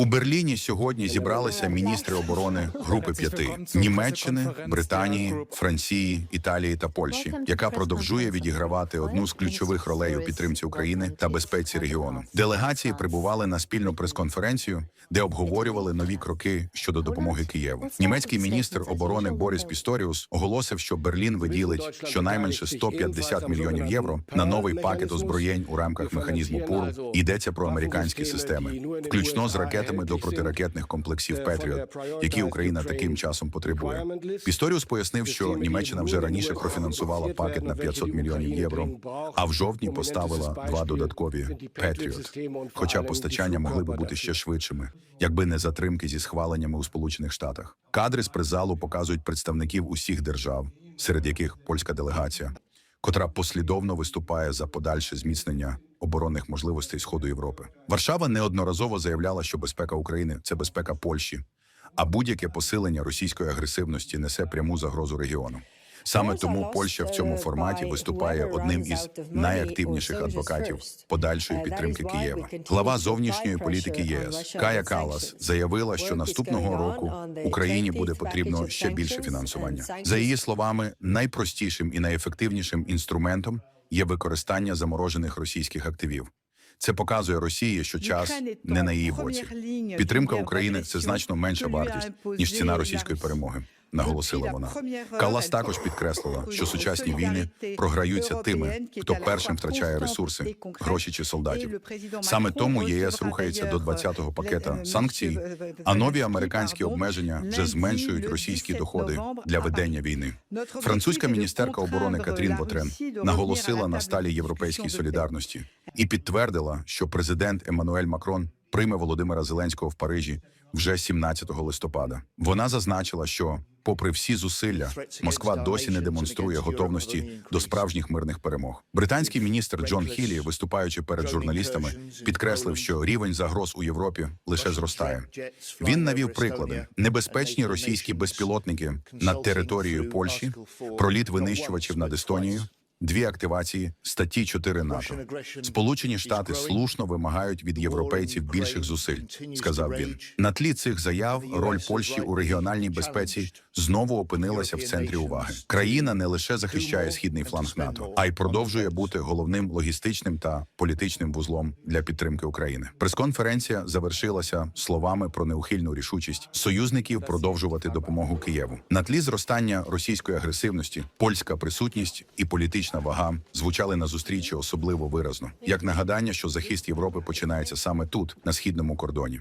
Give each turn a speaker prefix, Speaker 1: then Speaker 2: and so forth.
Speaker 1: У Берліні сьогодні зібралися міністри оборони Групи п'яти Німеччини, Британії, Франції, Італії та Польщі, яка продовжує відігравати одну з ключових ролей у підтримці України та безпеці регіону. Делегації прибували на спільну прес-конференцію, де обговорювали нові кроки щодо допомоги Києву. Німецький міністр оборони Борис Пісторіус оголосив, що Берлін виділить щонайменше 150 мільйонів євро на новий пакет озброєнь у рамках механізму ПУР. Йдеться про американські системи, включно з ракетами до протиракетних комплексів Петріот, які Україна таким часом потребує. Пісторіус пояснив, що Німеччина вже раніше профінансувала пакет на 500 мільйонів євро, а в жовтні поставила два додаткові Петріот. Хоча постачання могли би бути ще швидшими, якби не затримки зі схваленнями у Сполучених Штатах. Кадри з призалу показують представників усіх держав, серед яких польська делегація, котра послідовно виступає за подальше зміцнення оборонних можливостей Сходу Європи. Варшава неодноразово заявляла, що безпека України це безпека Польщі, а будь-яке посилення російської агресивності несе пряму загрозу регіону. Саме тому Польща в цьому форматі виступає одним із найактивніших адвокатів подальшої підтримки Києва. Глава зовнішньої політики ЄС Кая Калас заявила, що наступного року Україні буде потрібно ще більше фінансування. За її словами, найпростішим і найефективнішим інструментом є використання заморожених російських активів. Це показує Росії, що час не на її боці. Підтримка України це значно менша вартість ніж ціна російської перемоги. Наголосила вона. Калас також підкреслила, що сучасні війни програються тими, хто першим втрачає ресурси, гроші чи солдатів. Саме тому ЄС рухається до 20-го пакета санкцій, а нові американські обмеження вже зменшують російські доходи для ведення війни. Французька міністерка оборони Катрін Вотрен наголосила на сталі європейській солідарності і підтвердила, що президент Еммануель Макрон прийме Володимира Зеленського в Парижі вже 17 листопада. Вона зазначила, що, попри всі зусилля, Москва досі не демонструє готовності до справжніх мирних перемог. Британський міністр Джон Хілі, виступаючи перед журналістами, підкреслив, що рівень загроз у Європі лише зростає. Він навів приклади: небезпечні російські безпілотники над територією Польщі, проліт винищувачів над Естонією. Дві активації статті 4 НАТО. Сполучені Штати слушно вимагають від європейців більших зусиль, сказав він. На тлі цих заяв роль Польщі у регіональній безпеці знову опинилася в центрі уваги. Країна не лише захищає східний фланг НАТО, а й продовжує бути головним логістичним та політичним вузлом для підтримки України. Прес-конференція завершилася словами про неухильну рішучість союзників продовжувати допомогу Києву. На тлі зростання російської агресивності, польська присутність і політична вага звучали на зустрічі особливо виразно, як нагадання, що захист Європи починається саме тут, на східному кордоні.